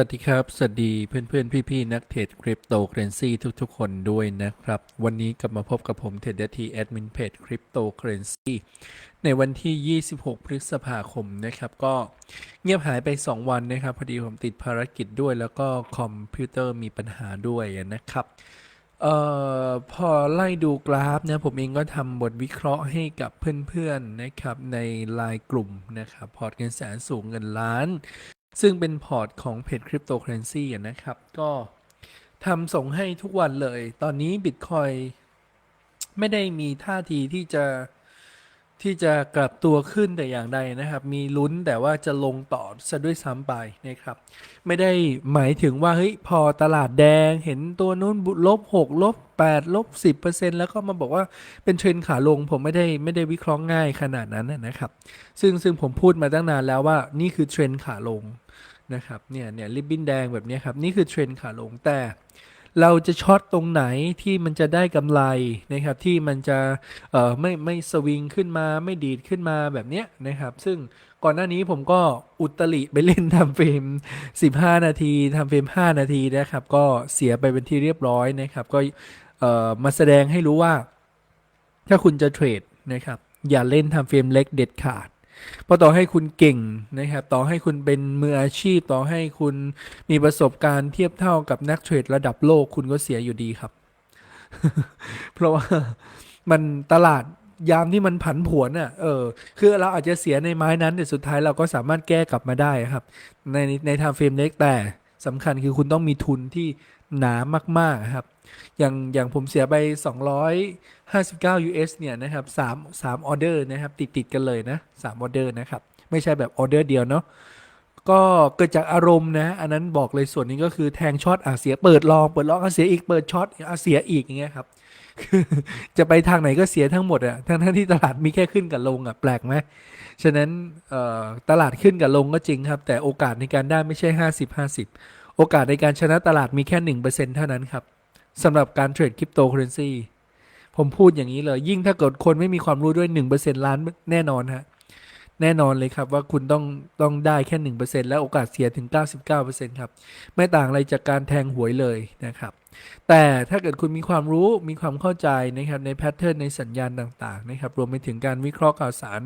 วัสดีครับ สวัสดีเพื่อนๆพี่ๆนักเทรดคริปโตเคอเรนซีทุกๆ คนด้วยนะครับ วันนี้กลับมาพบกับผมเทรดเดทีแอดมินเพจคริปโตเคอเรนซีในวันที่ 26 พฤษภาคมนะครับ ก็เงียบหายไป 2 วันนะครับ พอดีผมติดภารกิจด้วย แล้วก็คอมพิวเตอร์มีปัญหาด้วยนะครับ เอ่อ พอไล่ดูกราฟนะผมเองก็ทำบทวิเคราะห์ให้กับเพื่อนๆนะครับในไลน์กลุ่มนะครับพอร์ตเงินแสนสูงเงินล้าน ซึ่งเป็นพอร์ตของเพจคริปโตเคอเรนซีนะครับ ก็ทำส่งให้ทุกวันเลย ตอนนี้ Bitcoin ไม่ได้มีท่าทีที่จะที่จะกลับตัวขึ้นแต่อย่างใดนะครับ มีลุ้นแต่ว่าจะลงต่อซะด้วยซ้ำไปนะครับ ไม่ได้หมายถึงว่าเฮ้ยพอตลาดแดงเห็นตัวนู้นลบ6ลบ8ลบ10%แล้วก็มาบอกว่าเป็นเทรนขาลงผมไม่ได้ไม่ได้วิเคราะห์ง่ายขนาดนั้นนะครับ ซึ่งซึ่งผมพูดมาตั้งนานแล้วว่านี่คือเทรนขาลง นะครับเนี่ยเนี่ยริบบิ้นแดงแบบนี้ครับ นี่คือเทรนด์ขาลงแต่เราจะช็อตตรงไหนที่มันจะได้กำไรนะครับที่มันจะเอ่อไม่ไม่สวิงขึ้นมาไม่ดีดขึ้นมาแบบเนี้ยนะครับ ซึ่งก่อนหน้านี้ผมก็อุตริไปเล่นทำเฟรม 15 นาทีทำเฟรม 5 นาทีนะครับ ก็เสียไปเป็นที่เรียบร้อยนะครับ ก็เอ่อมาแสดงให้รู้ว่า ถ้าคุณจะเทรดนะครับ อย่าเล่นทำเฟรมเล็กเด็ดขาด เพราะต่อให้คุณเก่งนะครับ ต่อให้คุณเป็นมืออาชีพ ต่อให้คุณมีประสบการณ์เทียบเท่ากับนักเทรดระดับโลกคุณก็เสียอยู่ดีครับ เพราะว่ามันตลาดยามที่มันผันผวนอะ เออ คือเราอาจจะเสียในไม้นั้นแต่สุดท้ายเราก็สามารถแก้กลับมาได้ครับ ในในทางเฟรมเล็กแต่สำคัญคือคุณต้องมีทุนที่หนามากๆครับ อย่างอย่างผมเสียไป 259 US เนี่ยนะครับ3 3ออเดอร์นะครับ ติดติดกันเลยนะ3ออเดอร์นะครับ ไม่ใช่แบบออเดอร์เดียวเนาะก็เกิดจากอารมณ์นะ อันนั้นบอกเลยส่วนนี้ก็คือแทงช็อตอะเสียเปิดลองเปิดลองอะเสียอีกเปิดช็อตอะเสียอีกอย่างเงี้ยครับจะไปทางไหนก็เสียทั้งหมดอะทั้งทั้งที่ตลาดมีแค่ขึ้นกับลงอะแปลกไหมฉะนั้นตลาดขึ้นกับลงก็จริงครับ แต่โอกาสในการได้ไม่ใช่ 50 50 โอกาสในการชนะตลาดมีแค่ 1%เท่านั้นครับ สำหรับการเทรดคริปโตเคอเรนซีผมพูดอย่างนี้เลย ยิ่งถ้าเกิดคนไม่มีความรู้ด้วย 1%ล้านแน่นอนฮะ แน่นอนเลยครับว่าคุณต้องต้องได้แค่ 1%และโอกาสเสียถึง 99%ครับ ไม่ต่างอะไรจากการแทงหวยเลยนะครับ แต่ถ้าเกิดคุณมีความรู้มีความเข้าใจนะครับในแพทเทิร์นในสัญญาณต่างๆนะครับรวมไปถึงการวิเคราะห์ข่าวสาร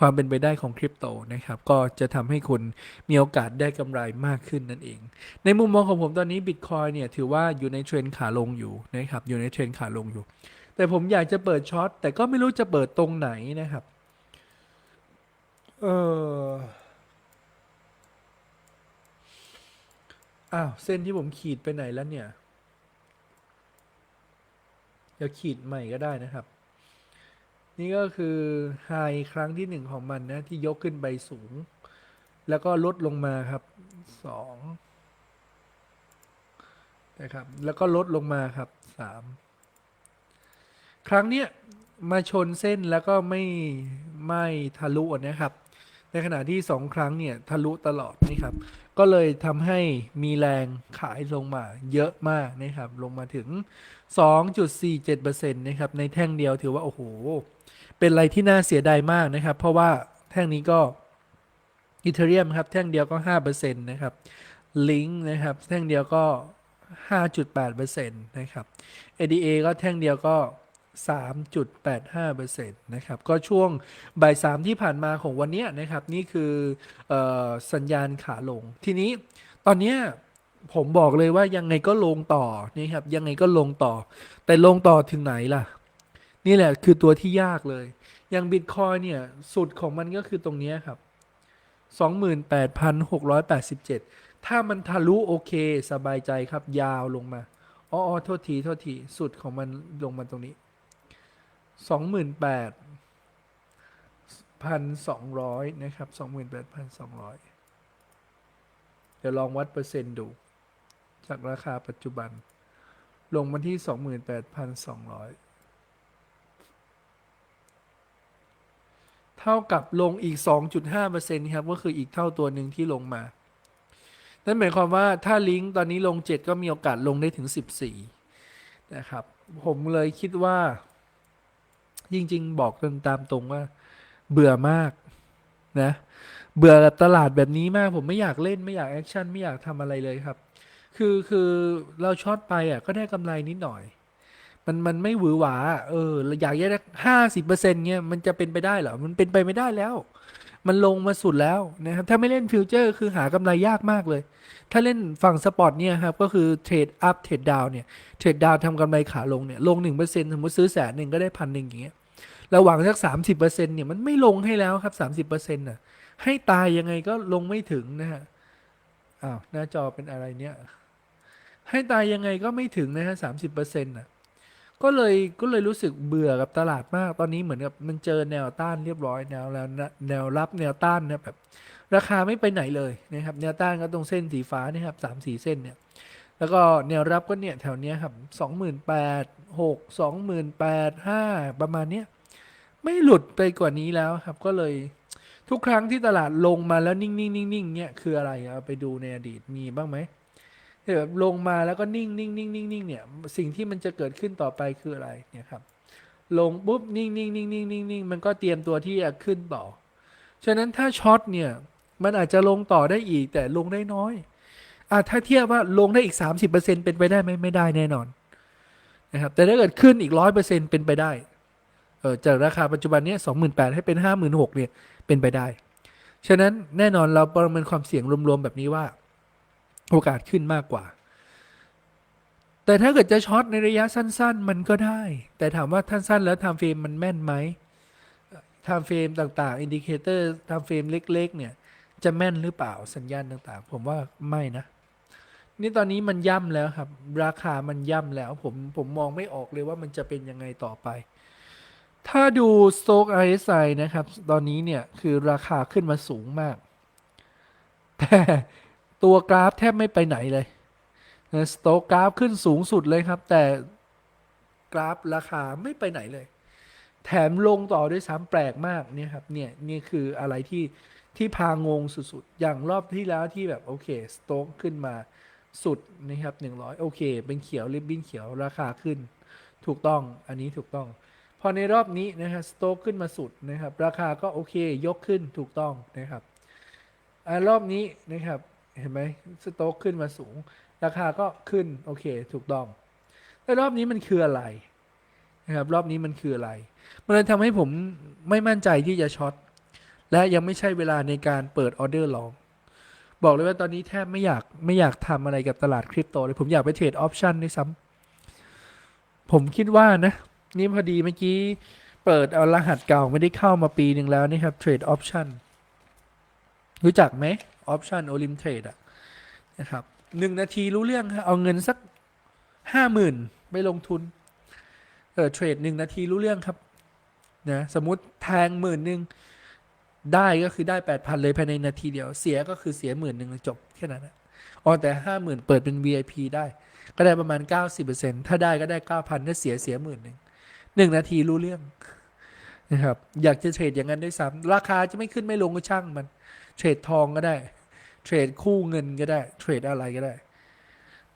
ความเป็นไปได้ของคริปโตนะครับก็จะทำให้คุณมีโอกาสได้กำไรมากขึ้นนั่นเอง ในมุมมองของผมตอนนี้บิตคอยเนี่ยถือว่าอยู่ในเทรนขาลงอยู่นะครับอยู่ในเทรนขาลงอยู่ แต่ผมอยากจะเปิดช็อตแต่ก็ไม่รู้จะเปิดตรงไหนนะครับ เอออ้าว เส้นที่ผมขีดไปไหนแล้วเนี่ย เดี๋ยวขีดใหม่ก็ได้นะครับ นี่ก็คือไฮครั้งที่หนึ่งของมันนะ ที่ยกขึ้นไปสูง แล้วก็ลดลงมาครับสองนะครับ แล้วก็ลดลงมาครับสามครั้งเนี้ยมาชนเส้นแล้วก็ไม่ไม่ทะลุนะครับ ในขณะที่สองครั้งเนี่ยทะลุตลอดนี่ครับ ก็เลยทำให้มีแรงขายลงมาเยอะมากนะครับ ลงมาถึง 2.47%นะครับในแท่งเดียวถือว่า โอ้โห เป็นอะไรที่น่าเสียดายมากนะครับ เพราะว่าแท่งนี้ก็อีเทเรียมครับ แท่งเดียวก็ 5%นะครับลิงก์นะครับ แท่งเดียวก็ 5.8%นะครับ ADA ก็แท่งเดียวก็ 3.85%นะครับ ก็ช่วงบ่ายสามที่ผ่านมาของวันนี้นะครับ นี่คือออสัญญาณขาลง ทีนี้ตอนนี้ผมบอกเลยว่ายังไงก็ลงต่อนี่ครับ ยังไงก็ลงต่อ แต่ลงต่อถึงไหนล่ะ นี่แหละคือตัวที่ยากเลย อย่างบิตคอยเนี่ย สุดของมันก็คือตรงนี้ครับ 28,687 ถ้ามันทะลุโอเค สบายใจครับยาวลงมาอ๋ออโทษที โทษที สุดของมันลงมาตรงนี้ สองหมื่นแปดพันสองร้อยนะครับสองหมื่นแปดพันสองร้อยเดี๋ยวลองวัดเปอร์เซ็นต์ดู จากราคาปัจจุบัน ลงมาที่สองหมื่นแปดพันสองร้อยเท่ากับลงอีก 2.5%ครับ ก็คืออีกเท่าตัวหนึ่งที่ลงมา นั่นหมายความว่าถ้าลิงก์ตอนนี้ลง 7 ก็มีโอกาสลงได้ถึง 14 นะครับ ผมเลยคิดว่า จริง ๆ บอกตามตรงว่า เบื่อมากนะ เบื่อกับตลาดแบบนี้มาก ผมไม่อยากเล่นไม่อยากแอคชั่นไม่อยากทำอะไรเลยครับ คือคือเราช็อตไปอะก็ได้กำไรนิดหน่อย มันมันไม่หวือหวา เออเราอยากได้ห้าสิบเปอร์เซ็นต์เงี้ยมันจะเป็นไปได้เหรอ มันเป็นไปไม่ได้แล้วมันลงมาสุดแล้วนะครับ ถ้าไม่เล่นฟิวเจอร์คือหากำไรยากมากเลย ถ้าเล่นฝั่งสปอร์ตเนี่ยครับ ก็คือเทรดอัพเทรดดาวเนี่ย เทรดดาวทำกำไรขาลงเนี่ย ลงหนึ่งเปอร์เซ็นต์สมมติซื้อแสนหนึ่งก็ได้พันหนึ่งอย่างเงี้ย ระหว่างสักสามสิบเปอร์เซ็นต์เนี่ยมันไม่ลงให้แล้วครับสามสิบเปอร์เซ็นต์น่ะให้ตายยังไงก็ลงไม่ถึงนะฮะอ้าวหน้าจอเป็นอะไรเนี่ย ให้ตายยังไงก็ไม่ถึงนะฮะสามสิบเปอร์เซ็นต์น่ะก็เลยก็เลยรู้สึกเบื่อกับตลาดมาก ตอนนี้เหมือนกับมันเจอแนวต้านเรียบร้อยแนวแล้วแนวรับแนวต้านนะแบบราคาไม่ไปไหนเลยนะครับ แนวต้านก็ตรงเส้นสีฟ้านี่ครับสามสี่เส้นเนี่ย แล้วก็แนวรับก็เนี่ยแถวเนี้ยครับสองหมื่นแปดหกสองหมื่นแปดห้าประมาณเนี้ย ไม่หลุดไปกว่านี้แล้วครับ ก็เลยทุกครั้งที่ตลาดลงมาแล้วนิ่งๆนิ่งๆเนี่ยคืออะไรเอาไปดูในอดีตมีบ้างไหมแบบลงมาแล้วก็นิ่งนิ่งนิ่งนิ่งนิ่งเนี่ยสิ่งที่มันจะเกิดขึ้นต่อไปคืออะไรเนี่ยครับ ลงปุ๊บนิ่งนิ่งนิ่งนิ่งนิ่งนิ่งมันก็เตรียมตัวที่จะขึ้นต่อ ฉะนั้นถ้าช็อตเนี่ยมันอาจจะลงต่อได้อีกแต่ลงได้น้อยอะถ้าเทียบว่าลงได้อีกสามสิบเปอร์เซ็นเป็นไปได้ไหมไม่ได้แน่นอนนะครับแต่ถ้าเกิดขึ้นอีกร้อยเปอร์เซ็นเป็นไปได้ จากราคาปัจจุบันเนี้สองหมื่นแปดให้เป็นห้าหมื่นหกเนี่ยเป็นไปได้ ฉะนั้นแน่นอนเราประเมินความเสี่ยงรวมๆแบบนี้ว่า โอกาสขึ้นมากกว่า แต่ถ้าเกิดจะช็อตในระยะสั้น ๆ มันก็ได้ แต่ถามว่าท่านสั้นแล้วทม์เฟรมมันแม่นไหมทม์เฟรมต่างๆอินดิเคเตอร์ทม์เฟรมเล็ก ๆ เนี่ยจะแม่นหรือเปล่าสัญญาณต่างๆ ผมว่าไม่นะ นี่ตอนนี้มันย่ำแล้วครับ ราคามันย่ำแล้ว ผมผมมองไม่ออกเลยว่ามันจะเป็นยังไงต่อไป ถ้าดู Stock RSI นะครับ ตอนนี้เนี่ยคือราคาขึ้นมาสูงมาก แต่ตัวกราฟแทบไม่ไปไหนเลยนะสโตกกราฟขึ้นสูงสุดเลยครับ แต่กราฟราคาไม่ไปไหนเลย แถมลงต่อด้วยซ้ำแปลกมากเนี่ยครับเนี่ยนี่คืออะไรที่ที่พางงสุดๆ อย่างรอบที่แล้วที่แบบโอเคสโตกขึ้นมาสุดนะครับหนึ่งร้อยโอเค เป็นเขียวริบบิ้นเขียวราคาขึ้น ถูกต้องอันนี้ถูกต้อง พอในรอบนี้นะฮะสโตกขึ้นมาสุดนะครับ ราคาก็โอเคยกขึ้นถูกต้องนะครับอ่ารอบนี้นะครับเห็นไหมสโตกขึ้นมาสูง ราคาก็ขึ้นโอเคถูกต้อง แต่รอบนี้มันคืออะไรนะครับรอบนี้มันคืออะไร มันเลยทำให้ผมไม่มั่นใจที่จะช็อตและยังไม่ใช่เวลาในการเปิดออเดอร์ลอง บอกเลยว่าตอนนี้แทบไม่อยากไม่อยากทำอะไรกับตลาดคริปโตเลยผมอยากไปเทรดออปชันด้วยซ้ำผมคิดว่านะ นี่พอดีเมื่อกี้เปิดเอารหัสเก่าไม่ได้เข้ามาปีหนึ่งแล้วนี่ครับเทรดออปชันรู้จักไหมออปชันโอลิมเทรดอะนะครับหนึ่งนาทีรู้เรื่องครับเอาเงินสักห้าหมื่นไปลงทุนเออเทรดหนึ่งนาทีรู้เรื่องครับนะสมมติแทงหมื่นหนึ่งได้ก็คือได้แปดพันเลยภายในนาทีเดียว เสียก็คือเสียหมื่นหนึ่งจบแค่นั้นนะอ๋อแต่ห้าหมื่นเปิดเป็น VIP ได้ ก็ได้ประมาณ 90%ถ้าได้ก็ได้ 9,000 ถ้าเสียเสียหมื่นหนึ่ง หนึ่งนาทีรู้เรื่องนะครับ อยากจะเทรดอย่างนั้นด้วยซ้ำราคาจะไม่ขึ้นไม่ลงก็ช่างมัน เทรดทองก็ได้ เทรดคู่เงินก็ได้ เทรดอะไรก็ได้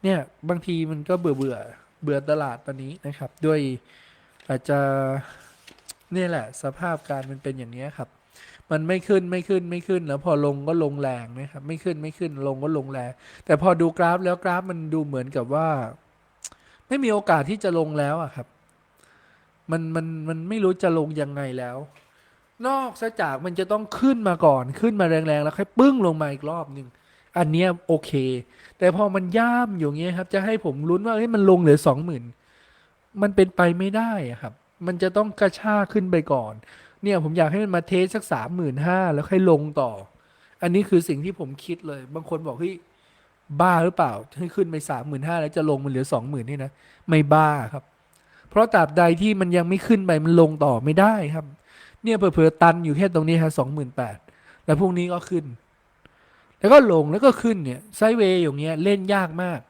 เนี่ยบางทีมันก็เบื่อเบื่อเบื่อตลาดตอนนี้นะครับ ด้วยอาจจะเนี่ยแหละ สภาพการมันเป็นอย่างนี้ครับ มันไม่ขึ้นไม่ขึ้นไม่ขึ้น แล้วพอลงก็ลงแรงนะครับ ไม่ขึ้นไม่ขึ้นลงก็ลงแรง แต่พอดูกราฟแล้วกราฟมันดูเหมือนกับว่า ไม่มีโอกาสที่จะลงแล้วอะครับ มันมันมันไม่รู้จะลงยังไงแล้ว นอกซะจากมันจะต้องขึ้นมาก่อนขึ้นมาแรงๆแล้วค่อยปึ้งลงมาอีกรอบหนึ่งอันเนี้ยโอเค แต่พอมันย่ามอยู่เงี้ยครับ จะให้ผมลุ้นว่าเฮ้ยมันลงเหลือสองหมื่นมันเป็นไปไม่ได้อะครับ มันจะต้องกระชากขึ้นไปก่อน เนี่ยผมอยากให้มันมาเทสสักสามหมื่นห้าแล้วค่อยลงต่อ อันนี้คือสิ่งที่ผมคิดเลย บางคนบอกเฮ้ยบ้าหรือเปล่าให้ขึ้นไปสามหมื่นห้าแล้วจะลงมันเหลือสองหมื่นนี่นะไม่บ้าครับ เพราะตราบใดที่มันยังไม่ขึ้นไปมันลงต่อไม่ได้ครับ เนี่ยเผื่อๆตันอยู่แค่ตรงนี้ฮะสองหมื่นแปดแล้วพรุ่งนี้ก็ขึ้น แล้วก็ลงแล้วก็ขึ้นเนี่ยไซเวย์อย่างเงี้ยเล่นยากมาก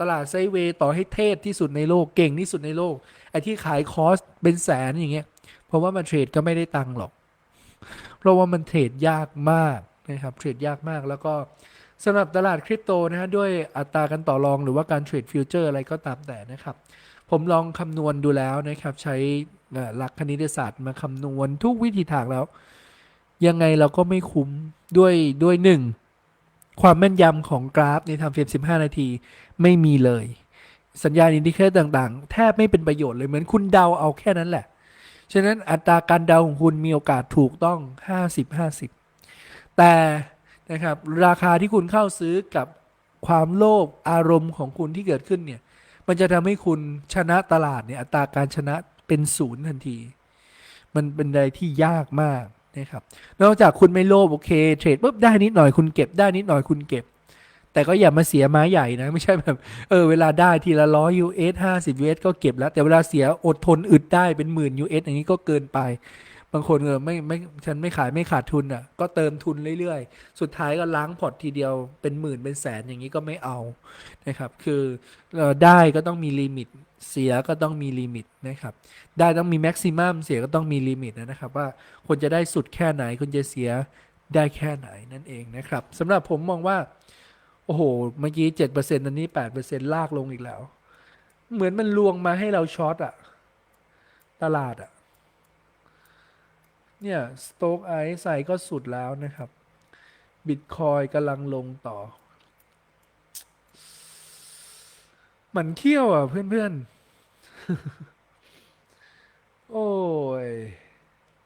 ตลาดไซเวย์ต่อให้เทพที่สุดในโลกเก่งที่สุดในโลกไอ้ที่ขายคอสเป็นแสนอย่างเงี้ยเพราะว่ามันเทรดก็ไม่ได้ตังค์หรอก เพราะว่ามันเทรดยากมากนะครับเทรดยากมากแล้วก็สำหรับตลาดคริปโตนะฮะด้วยอัตราการต่อรองหรือว่าการเทรดฟิวเจอร์อะไรก็ตามแต่นะครับ ผมลองคำนวณดูแล้วนะครับ ใช้หลักคณิตศาสตร์มาคำนวณทุกวิธีทางแล้ว ยังไงเราก็ไม่คุ้มด้วยด้วยหนึ่งความแม่นยำของกราฟในทำเฟรม15 นาทีไม่มีเลย สัญญาณอินดิเคเตอร์ต่างๆ แทบไม่เป็นประโยชน์เลยเหมือนคุณเดาเอาแค่นั้นแหละ ฉะนั้นอัตราการเดาของคุณมีโอกาสถูกต้อง 50-50 แต่นะครับราคาที่คุณเข้าซื้อกับความโลภอารมณ์ของคุณที่เกิดขึ้นเนี่ย มันจะทำให้คุณชนะตลาดเนี่ยอัตราการชนะเป็นศูนย์ทันที มันเป็นอะไรที่ยากมากนะครับ นอกจากคุณไม่โลภโอเคเทรดปุ๊บได้นิดหน่อยคุณเก็บได้นิดหน่อยคุณเก็บ แต่ก็อย่ามาเสียไม้ใหญ่นะ ไม่ใช่แบบเออเวลาได้ทีละร้อย US ห้าสิบ US ก็เก็บแล้ว แต่เวลาเสียอดทนอึดได้เป็นหมื่น US อย่างนี้ก็เกินไป บางคนเออไม่ไม่ฉันไม่ขายไม่ขาดทุนอะ ก็เติมทุนเรื่อยๆ สุดท้ายก็ล้างพอร์ตทีเดียวเป็นหมื่นเป็นแสนอย่างนี้ก็ไม่เอานะครับ คือเอ่อได้ก็ต้องมีลิมิตเสียก็ต้องมีลิมิตนะครับ ได้ต้องมีแม็กซิมัมเสียก็ต้องมีลิมิตนะครับ ว่าควรจะได้สุดแค่ไหนคุณจะเสียได้แค่ไหนนั่นเองนะครับสำหรับผมมองว่า โอ้โห เมื่อกี้เจ็ดเปอร์เซ็นต์ตอนนี้แปดเปอร์เซ็นต์ลากลงอีกแล้ว เหมือนมันลวงมาให้เราช็อตอะตลาดอะ เนี่ยสโต๊กไอซ์ใส่ก็สุดแล้วนะครับบิตคอยกำลังลงต่อ มันเขี้ยวอะเพื่อนๆ โอ้ย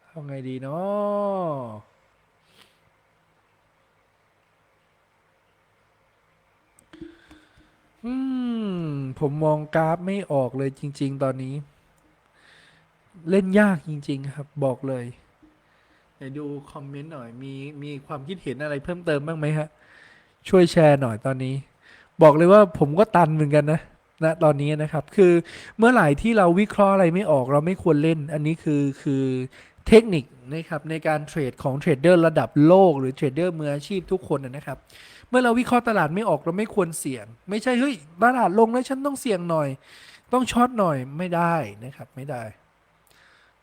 ทำไงดีเนาะอืม ผมมองกราฟไม่ออกเลยจริง ๆ ตอนนี้ เล่นยากจริง ๆ ครับ บอกเลย ไหนดูคอมเมนต์หน่อย มีมีความคิดเห็นอะไรเพิ่มเติมบ้างไหมฮะ ช่วยแชร์หน่อยตอนนี้ บอกเลยว่าผมก็ตันเหมือนกันนะนะตอนนี้นะครับ คือเมื่อไหร่ที่เราวิเคราะห์อะไรไม่ออกเราไม่ควรเล่น อันนี้คือคือเทคนิคนะครับในการเทรดของเทรดเดอร์ระดับโลกหรือเทรดเดอร์มืออาชีพทุกคนนะครับ เมื่อเราวิเคราะห์ตลาดไม่ออกเราไม่ควรเสี่ยง ไม่ใช่เฮ้ยตลาดลงแล้วฉันต้องเสี่ยงหน่อย ต้องช็อตหน่อยไม่ได้นะครับไม่ได้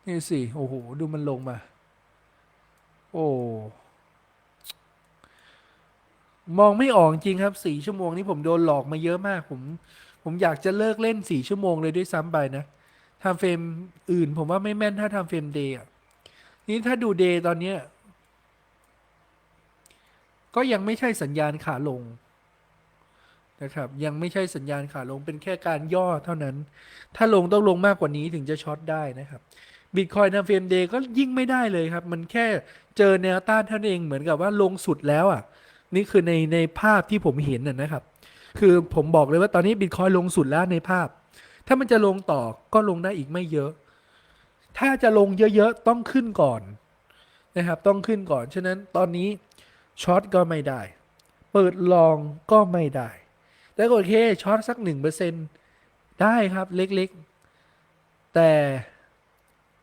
นี่สิโอ้โหดูมันลงมา อ้ มองไม่ออกจริงครับสี่ชั่วโมงนี้ผมโดนหลอกมาเยอะมาก ผม ผมอยากจะเลิกเล่นสี่ชั่วโมงเลยด้วยซ้ำไปนะทำเฟรมอื่น ผมว่าไม่แม่นถ้าทำเฟรมเดย์อะนี่ถ้าดูเดย์ตอนเนี้ยก็ยังไม่ใช่สัญญาณขาลงนะครับยังไม่ใช่สัญญาณขาลงเป็นแค่การย่อเท่านั้น ถ้าลงต้องลงมากกว่านี้ถึงจะช็อตได้นะครับ บิตคอยน์ทำเฟรมเดย์ก็ยิ่งไม่ได้เลยครับ มันแค่เจอแนวต้านเท่านั้นเองเหมือนกับว่าลงสุดแล้วอะ นี่คือในในภาพที่ผมเห็นน่ะนะครับ คือผมบอกเลยว่าตอนนี้บิตคอยลงสุดแล้วในภาพ ถ้ามันจะลงต่อก็ลงได้อีกไม่เยอะ ถ้าจะลงเยอะๆต้องขึ้นก่อนนะครับ ต้องขึ้นก่อน ฉะนั้นตอนนี้ช็อตก็ไม่ได้ เปิดลองก็ไม่ได้แต่โอเคช็อตสักหนึ่งเปอร์เซ็นได้ครับเล็กๆ แต่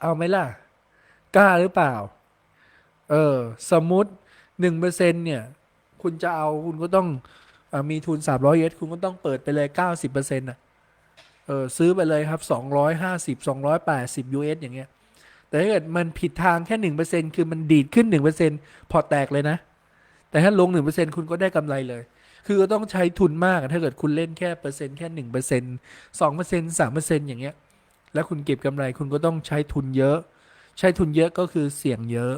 เอาไหมล่ะ กล้าหรือเปล่า เออ สมมติหนึ่งเปอร์เซ็นเนี่ย คุณจะเอาคุณก็ต้องอมีทุนสามร้อยเยสคุณก็ต้องเปิดไปเลยเก้าสิบเปอร์เซ็นต์อะ เออ ซื้อไปเลยครับสองร้อยห้าสิบสองร้อยแปดสิบยูเอสอย่างเงี้ย แต่ถ้าเกิดมันผิดทางแค่หนึ่งเปอร์เซ็นคือมันดีดขึ้นหนึ่งเปอร์เซ็นพอแตกเลยนะ แต่ถ้าลงหนึ่งเปอร์เซ็นคุณก็ได้กำไรเลยคือก็ต้องใช้ทุนมากถ้าเกิดคุณเล่นแค่เปอร์เซ็นต์แค่หนึ่งเปอร์เซ็นต์สองเปอร์เซ็นต์สามเปอร์เซ็นต์อย่างเงี้ย แล้วคุณเก็บกำไรคุณก็ต้องใช้ทุนเยอะ ใช้ทุนเยอะก็คือเสี่ยงเยอะ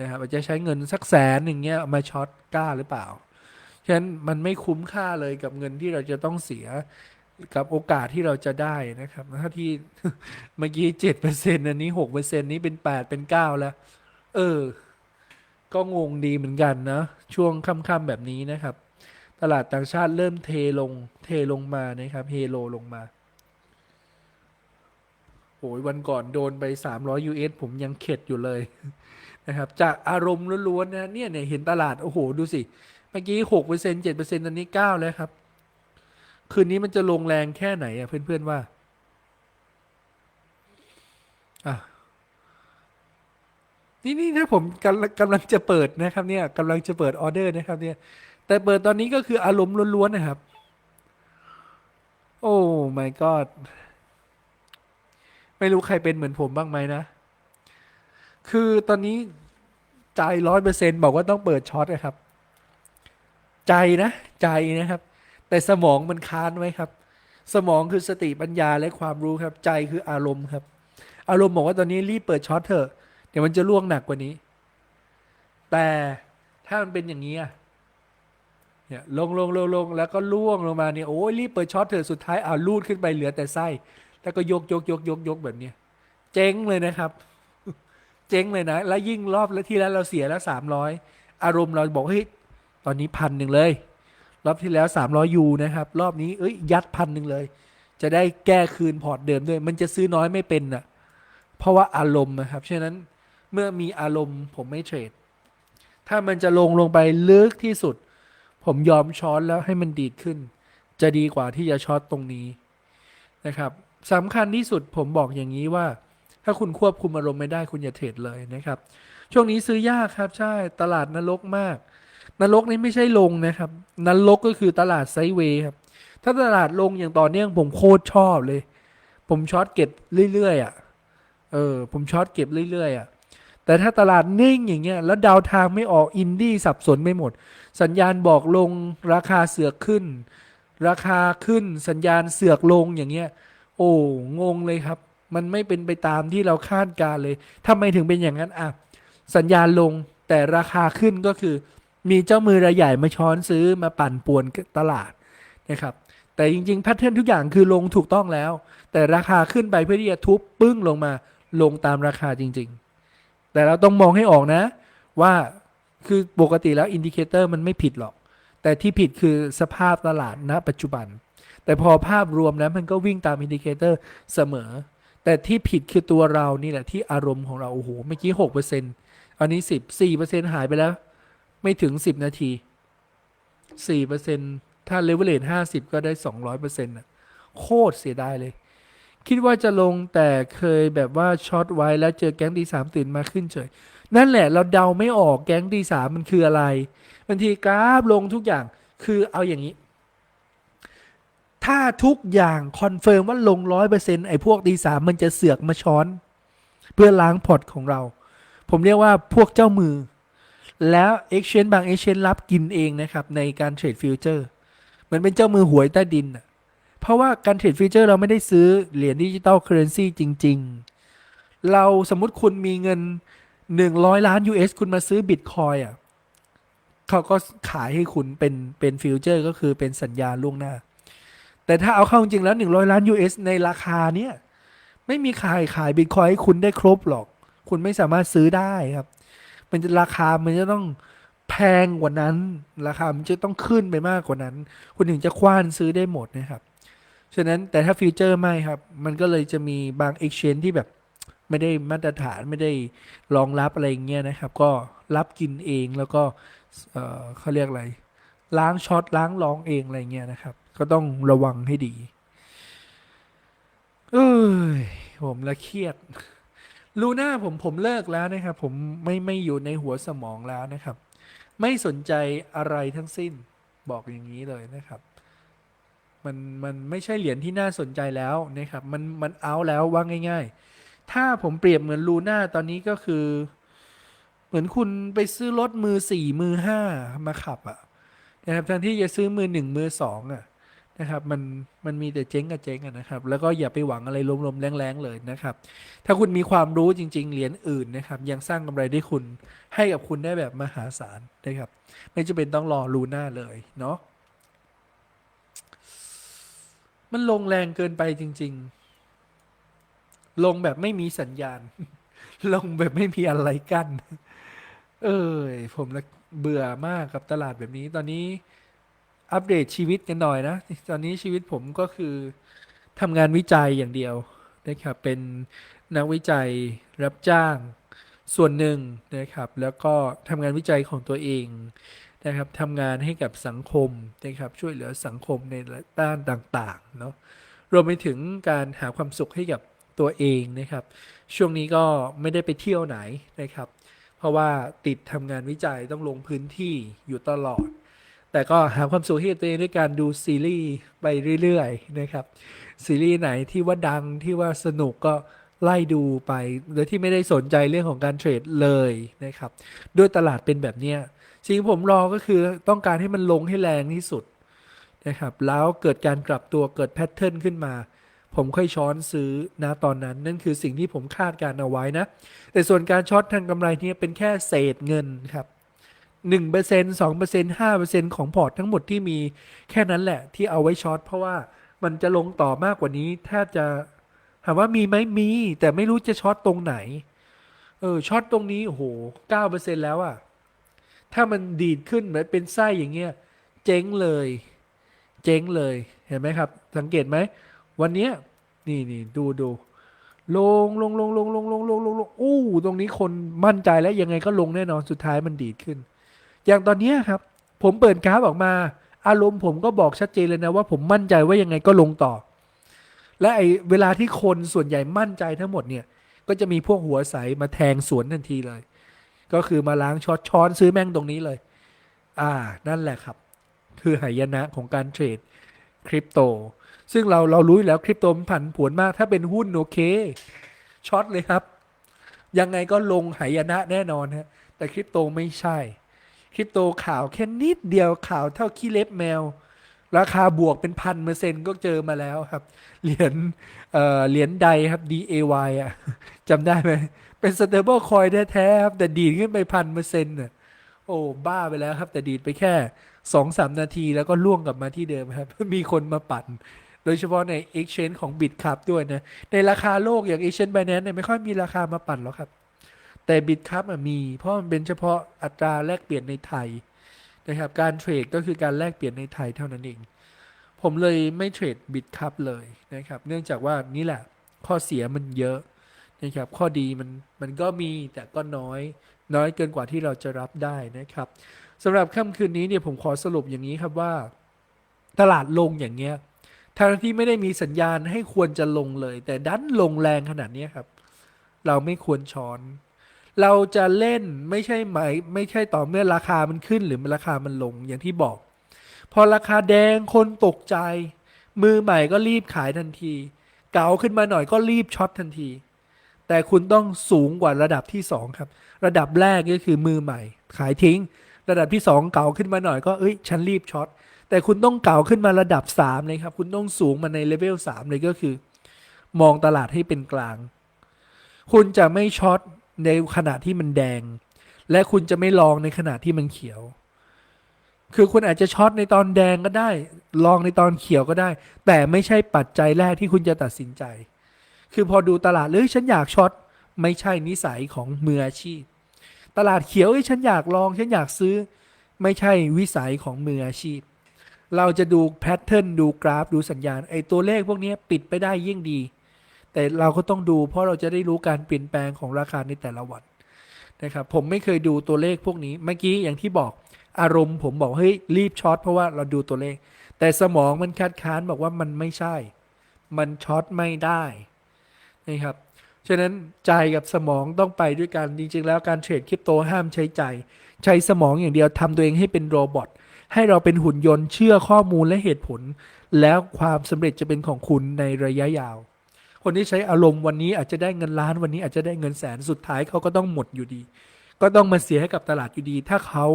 นะครับอาจจะใช้เงินสักแสนหนึ่งเงี้ยมาช็อตกล้าหรือเปล่าฉะนั้นมันไม่คุ้มค่าเลยกับเงินที่เราจะต้องเสียกับโอกาสที่เราจะได้นะครับ ถ้าที่เมื่อกี้เจ็ดเปอร์เซ็นต์อันนี้หกเปอร์เซ็นต์นี้เป็นแปดเป็นเก้าแล้ว เออ ก็งงดีเหมือนกันนะ ช่วงค่ำๆแบบนี้นะครับ ตลาดต่างชาติเริ่มเทลง เทลงมานะครับ เฮโลลงมา โอ้ยวันก่อนโดนไป 300 US ผมยังเข็ดอยู่เลยนะครับจากอารมณ์ล้วนๆนะเนี่ยเนี่ยเห็นตลาด โอ้โห ดูสิ เมื่อกี้หกเปอร์เซ็นเจ็ดเปอร์เซ็นตอนนี้เก้าแล้วครับ คืนนี้มันจะลงแรงแค่ไหนอะเพื่อนๆว่าอะนี่นี่ถ้าผมกำลังกำลังจะเปิดนะครับเนี่ยกำลังจะเปิดออเดอร์นะครับ เนี่ย แต่เปิดตอนนี้ก็คืออารมณ์ล้วนๆนะครับ โอ้ my god ไม่รู้ใครเป็นเหมือนผมบ้างไหมนะ คือตอนนี้ใจร้อยเปอร์เซ็นบอกว่าต้องเปิดช็อตนะครับ ใจนะ ใจนะครับ แต่สมองมันค้านไว้ครับ สมองคือสติปัญญาและความรู้ครับ ใจคืออารมณ์ครับ อารมณ์บอกว่าตอนนี้รีบเปิดช็อตเถอะเดี๋ยวมันจะล่วงหนักกว่านี้ แต่ถ้ามันเป็นอย่างนี้อะเนี่ยลงลงลงลงแล้วก็ล่วงลงมาเนี่ยโอ้ยรีบเปิดช็อตเถอะสุดท้ายอ่าลูดขึ้นไปเหลือแต่ไส้ แล้วก็ยกยกยกยกยกแบบเนี้ยเจ๊งเลยนะครับ เจ๊งเลยนะ แล้วยิ่งรอบแล้วที่แล้วเราเสียแล้วสามร้อยอารมณ์เราบอกเฮ้ยตอนนี้พันหนึ่งเลย รอบที่แล้วสามร้อยยูนะครับ รอบนี้เอ้ยยัดพันหนึ่งเลย จะได้แก้คืนพอร์ตเดิมด้วย มันจะซื้อน้อยไม่เป็นน่ะเพราะว่าอารมณ์นะครับฉะนั้นเมื่อมีอารมณ์ผมไม่เทรด ถ้ามันจะลงลงไปลึกที่สุด ผมยอมช้อนแล้วให้มันดีดขึ้น จะดีกว่าที่จะช็อตตรงนี้นะครับ สำคัญที่สุดผมบอกอย่างนี้ว่า ถ้าคุณควบคุมอารมณ์ไม่ได้คุณอย่าเทรดเลยนะครับ ช่วงนี้ซื้อยากครับ ใช่ตลาดนรกมาก นรกนี่ไม่ใช่ลงนะครับ นรกก็คือตลาดไซเวย์ครับ ถ้าตลาดลงอย่างต่อเนื่องผมโคตรชอบเลย ผมช็อตเก็บเรื่อยๆอะเออผมช็อตเก็บเรื่อยๆอะแต่ถ้าตลาดนิ่งอย่างเงี้ยแล้วดาวทางไม่ออกอินดี้สับสนไม่หมด สัญญาณบอกลงราคาเสือกขึ้น ราคาขึ้นสัญญาณเสือกลงอย่างเงี้ย โอ้งงเลยครับ มันไม่เป็นไปตามที่เราคาดการเลยทำไมถึงเป็นอย่างนั้นอะสัญญาณลงแต่ราคาขึ้นก็คือ มีเจ้ามือรายใหญ่มาช้อนซื้อมาปั่นป่วนตลาดนะครับ แต่จริงๆแพทเทิร์นทุกอย่างคือลงถูกต้องแล้ว แต่ราคาขึ้นไปเพื่อที่จะทุบปึ้งลงมาลงตามราคาจริง ๆ แต่เราต้องมองให้ออกนะ ว่าคือปกติแล้วอินดิเคเตอร์มันไม่ผิดหรอก แต่ที่ผิดคือสภาพตลาดณ ปัจจุบัน แต่พอภาพรวมแล้วมันก็วิ่งตามอินดิเคเตอร์เสมอ แต่ที่ผิดคือตัวเรานี่แหละที่อารมณ์ของเรา โอ้โห เมื่อกี้หกเปอร์เซ็นต์อันนี้สิบสี่เปอร์เซ็นต์หายไปแล้ว ไม่ถึงสิบนาทีสี่เปอร์เซ็นต์ถ้าเลเวลเลทห้าสิบก็ได้สองร้อยเปอร์เซ็นต์ะโคตรเสียดายเลย คิดว่าจะลงแต่เคยแบบว่าช็อตไว้แล้วเจอแก๊งดีสามตื่นมาขึ้นเฉย นั่นแหละเราเดาไม่ออกแก๊งดีสามมันคืออะไรบางทีกราฟลงทุกอย่างคือเอาอย่างนี้ ถ้าทุกอย่างคอนเฟิร์มว่าลงร้อยเปอร์เซ็นต์ไอ้พวกดีสามมันจะเสือกมาช้อน เพื่อล้างพอร์ตของเรา ผมเรียกว่าพวกเจ้ามือ แล้ว Exchange บาง Exchange รับกินเองนะครับ ในการเทรดฟิวเจอร์เหมือนเป็นเจ้ามือหวยใต้ดิน เพราะว่าการเทรดฟิวเจอร์เราไม่ได้ซื้อเหรียญดิจิตอลเคอเรนซีจริง ๆ เราสมมุติคุณมีเงิน 100 ล้าน US คุณมาซื้อบิตคอยอะเขาก็ขายให้คุณเป็นเป็นฟิวเจอร์ก็คือเป็นสัญญาล่วงหน้า แต่ถ้าเอาเข้าจริงๆแล้ว 100 ล้าน US ในราคาเนี้ยไม่มีใครขายบิตคอยให้คุณได้ครบหรอก คุณไม่สามารถซื้อได้ครับ มันจะราคามันจะต้องแพงกว่านั้น ราคามันจะต้องขึ้นไปมากกว่านั้น คุณถึงจะคว้านซื้อได้หมดนะครับ ฉะนั้นแต่ถ้าฟิวเจอร์ไม่ครับ มันก็เลยจะมีบาง Exchange ที่แบบไม่ได้มาตรฐานไม่ได้รองรับอะไรอย่างเงี้ยนะครับ ก็รับกินเองแล้วก็เอ่อเขาเรียกอะไร ล้างช็อตล้างรองเองอะไรเงี้ยนะครับ ก็ต้องระวังให้ดี เอ้ยผมละเครียดลูน่าผมผมเลิกแล้วนะครับ ผมไม่ไม่อยู่ในหัวสมองแล้วนะครับ ไม่สนใจอะไรทั้งสิ้นบอกอย่างนี้เลยนะครับ มันมันไม่ใช่เหรียญที่น่าสนใจแล้วนะครับ มันมันเอาแล้วว่าง่าย ๆ ถ้าผมเปรียบเหมือนลูน่าตอนนี้ก็คือ เหมือนคุณไปซื้อรถมือสี่มือห้ามาขับอะ นะครับแทนที่จะซื้อมือหนึ่งมือสองอะนะครับมันมันมีแต่เจ๊งกับเจ๊งนะครับ แล้วก็อย่าไปหวังอะไรลมๆแรงๆเลยนะครับ ถ้าคุณมีความรู้จริง ๆ เหรียญอื่นนะครับ ยังสร้างกำไรได้คุณให้กับคุณได้แบบมหาศาลนะครับ ไม่จำเป็นต้องรอลูน่าเลยเนาะมันลงแรงเกินไปจริง ๆ ลงแบบไม่มีสัญญาณ ลงแบบไม่มีอะไรกัน้น เอ้ยผมละ เบื่อมากกับตลาดแบบนี้ ตอนนี้อัปเดตชีวิตกันหน่อยนะ ตอนนี้ชีวิตผมก็คือทำงานวิจัยอย่างเดียวนะครับเป็นนักวิจัยรับจ้างส่วนหนึ่งนะครับแล้วก็ทำงานวิจัยของตัวเองนะครับทำงานให้กับสังคมนะครับช่วยเหลือสังคมในด้านต่างๆเนาะรวมไปถึงการหาความสุขให้กับตัวเองนะครับ ช่วงนี้ก็ไม่ได้ไปเที่ยวไหนนะครับ เพราะว่าติดทำงานวิจัยต้องลงพื้นที่อยู่ตลอด แต่ก็หาความสุขให้ตัวเองด้วยการดูซีรีส์ไปเรื่อยๆนะครับ ซีรีส์ไหนที่ว่าดังที่ว่าสนุกก็ไล่ดูไป โดยที่ไม่ได้สนใจเรื่องของการเทรดเลยนะครับ ด้วยตลาดเป็นแบบเนี้ยสิ่งผมรอก็คือต้องการให้มันลงให้แรงที่สุดนะครับ แล้วเกิดการกลับตัวเกิดแพทเทิร์นขึ้นมา ผมค่อยช้อนซื้อนะตอนนั้น นั่นคือสิ่งที่ผมคาดการเอาไว้นะ แต่ส่วนการช็อตทางกำไรเนี่ยเป็นแค่เศษเงินครับหนึ่งเปอร์เซ็นสองเปอร์เซ็นห้าเปอร์เซ็นของพอร์ตทั้งหมดที่มีแค่นั้นแหละที่เอาไว้ช็อตเพราะว่ามันจะลงต่อมากกว่านี้แทบจะถามว่ามีไหมมี แต่ไม่รู้จะช็อตตรงไหน เออช็อตตรงนี้โอ้โหเก้าเปอร์เซ็นแล้วอะถ้ามันดีดขึ้นเหมือนเป็นไส้อย่างเงี้ย เจ๊งเลย เจ๊งเลยเห็นไหมครับ สังเกตไหม วันเนี้ยนี่นี่ดูดูลงลงลงลงลงลงลงลงลงอู้ตรงนี้คนมั่นใจแล้วยังไงก็ลงแน่นอนสุดท้ายมันดีดขึ้น อย่างตอนนี้ครับ ผมเปิดกราฟออกมา อารมณ์ผมก็บอกชัดเจนเลยนะว่าผมมั่นใจว่ายังไงก็ลงต่อ และไอเวลาที่คนส่วนใหญ่มั่นใจทั้งหมดเนี่ย ก็จะมีพวกหัวใสมาแทงสวนทันทีเลย ก็คือมาล้างช็อตช้อนซื้อแม่งตรงนี้เลย อ่านั่นแหละครับ คือหายนะของการเทรดคริปโต ซึ่งเราเรารู้อยู่แล้วคริปโตมันผันผวนมาก ถ้าเป็นหุ้นโอเคช็อตเลยครับ ยังไงก็ลงหายนะแน่นอนฮะแต่คริปโตไม่ใช่ คริปโตข่าวแค่นิดเดียวข่าวเท่าขี้เล็บแมว ราคาบวกเป็นพันเปอร์เซ็นต์ก็เจอมาแล้วครับ เหรียญเอ่อเหรียญใดครับ DAY อะจำได้ไหมเป็น stable coin แท้ๆครับแต่ดีดขึ้นไปพันเปอร์เซ็นต์อะโอ้บ้าไปแล้วครับ แต่ดีดไปแค่สองสามนาทีแล้วก็ล่วงกลับมาที่เดิมครับ มีคนมาปั่น โดยเฉพาะใน exchange ของ Bitcup ด้วยนะ ในราคาโลกอย่าง exchange Binance เนี่ยไม่ค่อยมีราคามาปั่นหรอกครับ แต่ Bitcup มีเพราะมันเป็นเฉพาะอัตราแลกเปลี่ยนในไทยนะครับการเทรดก็คือการแลกเปลี่ยนในไทยเท่านั้นเอง ผมเลยไม่เทรด Bitcup เลยนะครับ เนื่องจากว่านี่แหละข้อเสียมันเยอะนะครับข้อดีมันมันก็มีแต่ก็น้อยน้อยเกินกว่าที่เราจะรับได้นะครับสำหรับค่ำคืนนี้เนี่ยผมขอสรุปอย่างนี้ครับว่า ตลาดลงอย่างเงี้ย ทางที่ไม่ได้มีสัญญาณให้ควรจะลงเลย แต่ดันลงแรงขนาดนี้ครับ เราไม่ควรช้อน เราจะเล่นไม่ใช่หมไม่ใช่ต่อเมื่อราคามันขึ้นหรือราคามันลงอย่างที่บอก พอราคาแดงคนตกใจ มือใหม่ก็รีบขายทันที เก๋าขึ้นมาหน่อยก็รีบช็อตทันที แต่คุณต้องสูงกว่าระดับที่สองครับ ระดับแรกก็คือมือใหม่ ขายทิ้ง ระดับที่สองเก่าขึ้นมาหน่อยก็เอ้ยฉันรีบช็อต แต่คุณต้องเก่าขึ้นมาระดับสามเลยครับ คุณต้องสูงมาในเลเวลสามเลยก็คือ มองตลาดให้เป็นกลาง คุณจะไม่ช็อตในขณะที่มันแดง และคุณจะไม่ลองในขณะที่มันเขียว คือคุณอาจจะช็อตในตอนแดงก็ได้ ลองในตอนเขียวก็ได้ แต่ไม่ใช่ปัจจัยแรกที่คุณจะตัดสินใจ คือพอดูตลาดเลยฉันอยากช็อตไม่ใช่นิสัยของมืออาชีพ ตลาดเขียวเอ้ยฉันอยากลอง ฉันอยากซื้อ ไม่ใช่วิสัยของมืออาชีพ เราจะดูแพทเทิร์นดูกราฟดูสัญญาณไอ้ตัวเลขพวกนี้ปิดไปได้ยิ่งดี แต่เราก็ต้องดูเพราะเราจะได้รู้การเปลี่ยนแปลงของราคาในแต่ละวันนะครับผมไม่เคยดูตัวเลขพวกนี้เมื่อกี้อย่างที่บอกอารมณ์ผมบอกเฮ้ยรีบช็อตเพราะว่าเราดูตัวเลข แต่สมองมันคัดค้านบอกว่ามันไม่ใช่ มันช็อตไม่ได้นะครับฉะนั้นใจกับสมองต้องไปด้วยกันจริงๆ แล้วการเทรดคริปโตห้ามใช้ใจ ใช้สมองอย่างเดียวทำตัวเองให้เป็นโรบอท ให้เราเป็นหุ่นยนต์เชื่อข้อมูลและเหตุผล แล้วความสำเร็จจะเป็นของคุณในระยะยาว คนที่ใช้อารมณ์วันนี้อาจจะได้เงินล้านวันนี้อาจจะได้เงินแสนสุดท้ายเขาก็ต้องหมดอยู่ดี ก็ต้องมาเสียให้กับตลาดอยู่ดี ถ้าเขา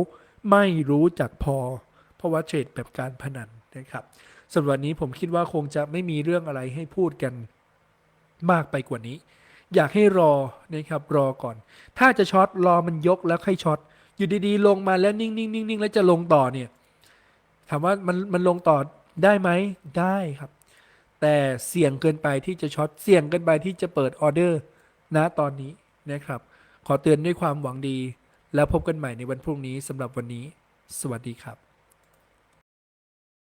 ไม่รู้จักพอ เพราะว่าเทรดแบบการพนันนะครับสำหรับวันนี้ผมคิดว่าคงจะไม่มีเรื่องอะไรให้พูดกันมากไปกว่านี้ อยากให้รอนะครับรอก่อน ถ้าจะช็อตรอมันยกแล้วค่อยช็อตอยู่ดีๆ ลงมาแล้วนิ่งๆๆแล้วจะลงต่อเนี่ย ถามว่ามันมันลงต่อได้ไหมได้ครับ แต่เสี่ยงเกินไปที่จะช็อตเสี่ยงเกินไปที่จะเปิดออเดอร์นะตอนนี้นะครับ ขอเตือนด้วยความหวังดี แล้วพบกันใหม่ในวันพรุ่งนี้สำหรับวันนี้ สวัสดีครับ